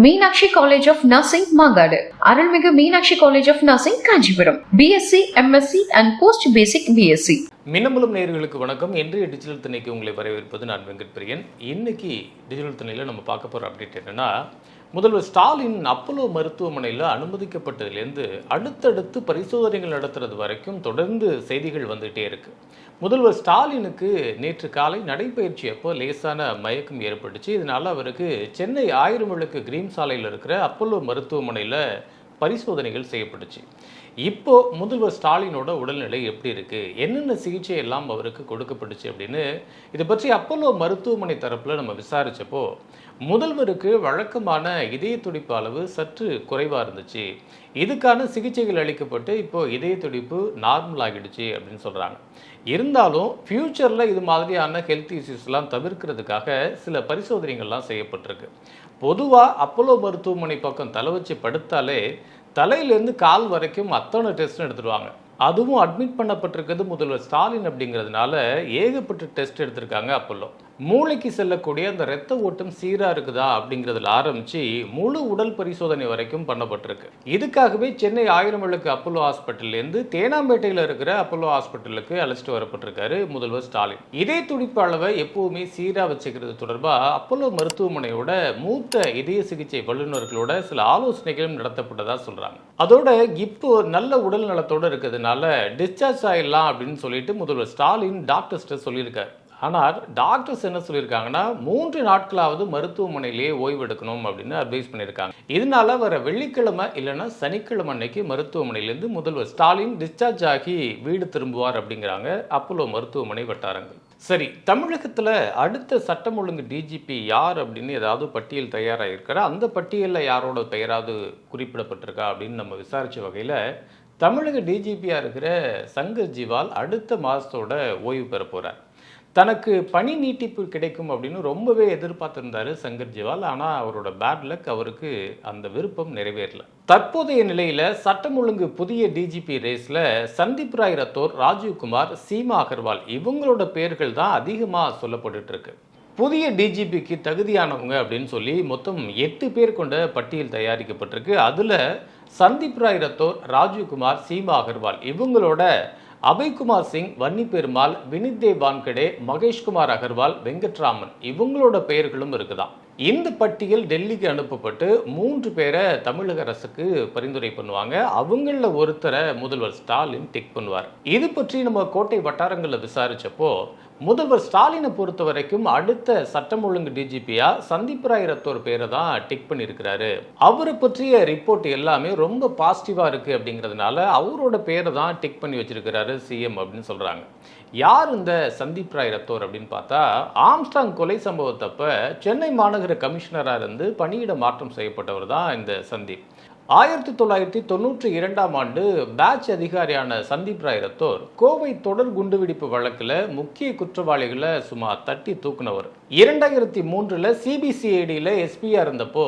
Meenakshi college of nursing Mangadu. அருள்மிகு Meenakshi college of nursing Kanchipuram. BSc MSc and post basic BSc Minnambalam நேயர்களுக்கு வணக்கம். இன்றைய digital திணைக்கு உங்களை வரவேற்பது நான் வெங்கட் பிரியன் இன்னைக்கு டிஜிட்டல் திணையில் நம்ம பார்க்க போகிற அப்டேட் என்னன்னா முதல்வர் ஸ்டாலின் அப்போலோ மருத்துவமனையில் அனுமதிக்கப்பட்டதுலேருந்து அடுத்தடுத்து பரிசோதனைகள் நடத்துறது வரைக்கும் தொடர்ந்து செய்திகள் வந்துகிட்டே இருக்கு. முதல்வர் ஸ்டாலினுக்கு நேற்று காலை நடைபயிற்சி அப்போ லேசான மயக்கம் ஏற்பட்டுச்சு. இதனால் அவருக்கு சென்னை ஆயிரம் விளக்கு கிரீம் சாலையில் இருக்கிற அப்போலோ மருத்துவமனையில் பரிசோதனைகள் செய்யப்பட்டுச்சு. இப்போ முதல்வர் ஸ்டாலினோட உடல்நிலை எப்படி இருக்கு? என்னென்ன சிகிச்சை எல்லாம் அவருக்கு கொடுக்கப்பட்டுச்சு அப்படின்னு இதை பற்றி அப்போலோ மருத்துவமனை தரப்புல நம்ம விசாரிச்சப்போ முதல்வருக்கு வழக்கமான இதய துடிப்பு அளவு சற்று குறைவாக இருந்துச்சு. இதுக்கான சிகிச்சைகள் அளிக்கப்பட்டு இப்போ இதய துடிப்பு நார்மல் ஆகிடுச்சு அப்படின்னு சொல்கிறாங்க இருந்தாலும் ஃப்யூச்சரில் இது மாதிரியான ஹெல்த் இஷ்யூஸ்லாம் தவிர்க்கிறதுக்காக சில பரிசோதனைகள்லாம் செய்யப்பட்டிருக்கு. பொதுவாக அப்போலோ மருத்துவமனை பக்கம் தலை வச்சு படுத்தாலே தலையிலேருந்து கால் வரைக்கும் அத்தனை டெஸ்ட் எடுத்துடுவாங்க. அதுவும் அட்மிட் பண்ணப்பட்டிருக்கிறது முதல்வர் ஸ்டாலின் அப்படிங்கிறதுனால ஏகப்பட்ட டெஸ்ட் எடுத்திருக்காங்க அப்போலோ மூளைக்கு செல்லக்கூடிய அந்த இரத்த ஓட்டம் சீராக இருக்குதா அப்படிங்கிறதுல ஆரம்பித்து முழு உடல் பரிசோதனை வரைக்கும் பண்ணப்பட்டிருக்கு. இதுக்காகவே சென்னை ஆயிரம் விளக்கு அப்போலோ ஹாஸ்பிட்டல்லேருந்து தேனாம்பேட்டையில் இருக்கிற அப்போலோ ஹாஸ்பிட்டலுக்கு அழைச்சிட்டு வரப்பட்டிருக்காரு முதல்வர் ஸ்டாலின். இதே துடிப்பு அளவை எப்பவுமே சீராக வச்சுக்கிறது தொடர்பாக அப்போலோ மருத்துவமனையோட மூத்த இதய சிகிச்சை வல்லுநர்களோட சில ஆலோசனைகளும் நடத்தப்பட்டதாக சொல்கிறாங்க அதோட இப்போ நல்ல உடல் நலத்தோடு இருக்கிறதுனால டிஸ்சார்ஜ் ஆயிடலாம் அப்படின்னு சொல்லிட்டு முதல்வர் ஸ்டாலின் டாக்டர்ஸ்ட்ட சொல்லியிருக்காரு. ஆனால் டாக்டர்ஸ் என்ன சொல்லியிருக்காங்கன்னா மூன்று நாட்களாவது மருத்துவமனையிலேயே ஓய்வு எடுக்கணும் அப்படின்னு அட்வைஸ் பண்ணியிருக்காங்க. இதனால வர வெள்ளிக்கிழமை இல்லைன்னா சனிக்கிழமை அன்னைக்கு மருத்துவமனையிலேருந்து முதல்வர் ஸ்டாலின் டிஸ்சார்ஜ் ஆகி வீடு திரும்புவார் அப்படிங்கிறாங்க அப்போலோ மருத்துவமனை வட்டாரங்கள். சரி தமிழகத்தில் அடுத்த சட்டம் ஒழுங்கு டிஜிபி யார் அப்படின்னு ஏதாவது பட்டியல் தயாராக இருக்கிற அந்த பட்டியலில் யாரோட பெயராவது குறிப்பிடப்பட்டிருக்கா அப்படின்னு நம்ம விசாரித்த வகையில் தமிழக டிஜிபியாக இருக்கிற சங்கர் ஜிவால் அடுத்த மாதத்தோட ஓய்வு பெற போகிறார் தனக்கு பணி நீட்டிப்பு கிடைக்கும் அப்படின்னு ரொம்பவே எதிர்பார்த்துருந்தாரு சங்கர் ஜிவால். ஆனால் அவரோட பேட் லக் அவருக்கு அந்த விருப்பம் நிறைவேறல. தற்போதைய நிலையில் சட்டம் ஒழுங்கு புதிய டிஜிபி ரேஸில் சந்தீப் ராய் ரத்தோர் ராஜீவ்குமார் சீமா அகர்வால் இவங்களோட பெயர்கள் தான் அதிகமாக சொல்லப்பட்டுட்டு இருக்கு. புதிய டிஜிபிக்கு தகுதியானவங்க அப்படின்னு சொல்லி மொத்தம் எட்டு பேர் கொண்ட பட்டியல் தயாரிக்கப்பட்டிருக்கு. அதில் சந்தீப் ராய் ரத்தோர் ராஜீவ்குமார் சீமா அகர்வால் இவங்களோட அபய்குமார் சிங் வன்னி பெருமாள் வினித் தேவ் வான்கடே மகேஷ்குமார் அகர்வால் வெங்கட்ராமன் இவங்களோட பெயர்களும் இருக்குதான். இந்த பட்டியல் டெல்லிக்கு அனுப்பப்பட்டு மூன்று பேரை தமிழக அரசுக்கு பரிந்துரை பண்ணுவாங்க. அவங்கள ஒருத்தரை முதல்வர் ஸ்டாலின் டிக் பண்ணுவார். இது பற்றி நம்ம கோட்டை வட்டாரங்களில் விசாரிச்சப்போ முதல்வர் ஸ்டாலினை பொறுத்த வரைக்கும் அடுத்த சட்டம் ஒழுங்கு டிஜிபியா சந்தீப் ராய் ரத்தோர் பேரை தான் டிக் பண்ணியிருக்கிறாரு. அவரை பற்றிய ரிப்போர்ட் எல்லாமே ரொம்ப பாசிட்டிவா இருக்கு அப்படிங்கிறதுனால அவரோட பேரை தான் டிக் பண்ணி வச்சிருக்கிறாரு சிஎம் அப்படின்னு சொல்றாங்க. யார் இந்த சந்தீப் ராய் ரத்தோர் அப்படின்னு பார்த்தா ஆம்ஸ்டாங் கொலை சம்பவத்தப்ப சென்னை மாநகர கமிஷனராக இருந்து பணியிட மாற்றம் செய்யப்பட்டவர் தான் இந்த சந்தீப். ஆயிரத்தி தொள்ளாயிரத்தி தொண்ணூற்றி இரண்டாம் ஆண்டு பேட்ச் அதிகாரியான சந்தீப் ராய் ரத்தோர் கோவை தொடர் குண்டுவெடிப்பு வழக்கில் முக்கிய குற்றவாளிகளை சுமார் தட்டி தூக்குனவர். இரண்டாயிரத்தி மூன்றில் சிபிசிஐடியில் எஸ்பியாக இருந்தப்போ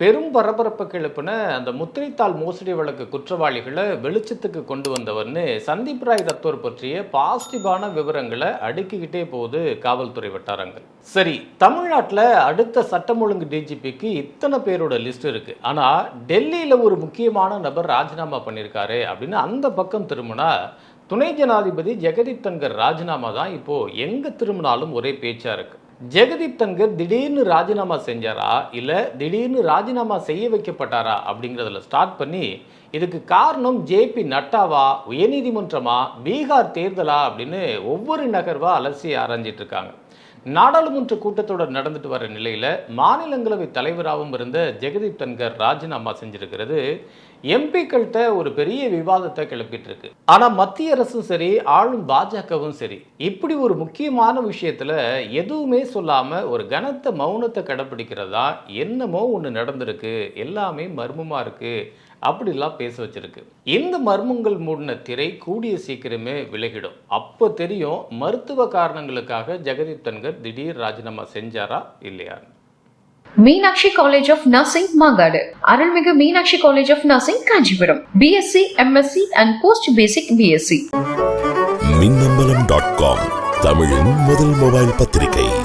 பெரும் பரபரப்பு கிளப்பின அந்த முத்திரைத்தாள் மோசடி வழக்கு குற்றவாளிகளை வெளிச்சத்துக்கு கொண்டு வந்தவர்னு சந்தீப் ராய் தத்தோர் பற்றிய பாசிட்டிவான விவரங்களை அடுக்கிக்கிட்டே போகுது காவல்துறை வட்டாரங்கள். சரி தமிழ்நாட்டில் அடுத்த சட்டம் ஒழுங்கு டிஜிபிக்கு இத்தனை பேரோட லிஸ்ட் இருக்கு. ஆனால் டெல்லியில் ஒரு முக்கியமான நபர் ராஜினாமா பண்ணியிருக்காரு அப்படின்னு அந்த பக்கம் திரும்பினா துணை ஜனாதிபதி ஜெகதீப் தன்கர் ராஜினாமா தான் இப்போ எங்க திரும்பினாலும் ஒரே பேச்சா இருக்கு. ஜெகதீப் தன்கர் திடீர்னு ராஜினாமா செஞ்சாரா? இல்லை திடீர்னு ராஜினாமா செய்ய வைக்கப்பட்டாரா? அப்படிங்கிறதுல ஸ்டார்ட் பண்ணி இதுக்கு காரணம் ஜேபி நட்டாவா உயர்நீதிமன்றமா பீகார் தேர்தலா அப்படின்னு ஒவ்வொரு நகர்வா அலசி ஆராய்ஞ்சிட்டு இருக்காங்க. நாடாளுமன்ற கூட்டத்தொடர் நடந்துட்டு வர நிலையில் மாநிலங்களவை தலைவராகவும் இருந்த ஜெகதீப் தன்கர் ராஜினாமா செஞ்சிருக்கிறது. எம்பிக்கள்கிட்ட ஒரு பெரிய விவாதத்தை கிளப்பிட்டு இருக்கு ஆனா மத்திய அரசும் சரி ஆளும் பாஜகவும் சரி இப்படி ஒரு முக்கியமான விஷயத்துல எதுவுமே சொல்லாம ஒரு கனத்த மௌனத்தை கடைப்பிடிக்கிறதா என்னமோ ஒன்று நடந்திருக்கு எல்லாமே மர்மமா இருக்கு அப்படிலாம் பேச வச்சிருக்கு. இந்த மர்மங்கள் மூடின திரை கூடிய சீக்கிரமே விலகிடும். அப்போ தெரியும் மருத்துவ காரணங்களுக்காக ஜெகதீப் தன்கர் திடீர் ராஜினாமா செஞ்சாரா இல்லையா Meenakshi college of nursing Mangadu. அருள்மிகு Meenakshi college of nursing Kanchipuram. BSc MSc and post basic BSc Minnambalam dot com தமிழின் முதல் மொபைல் பத்திரிகை.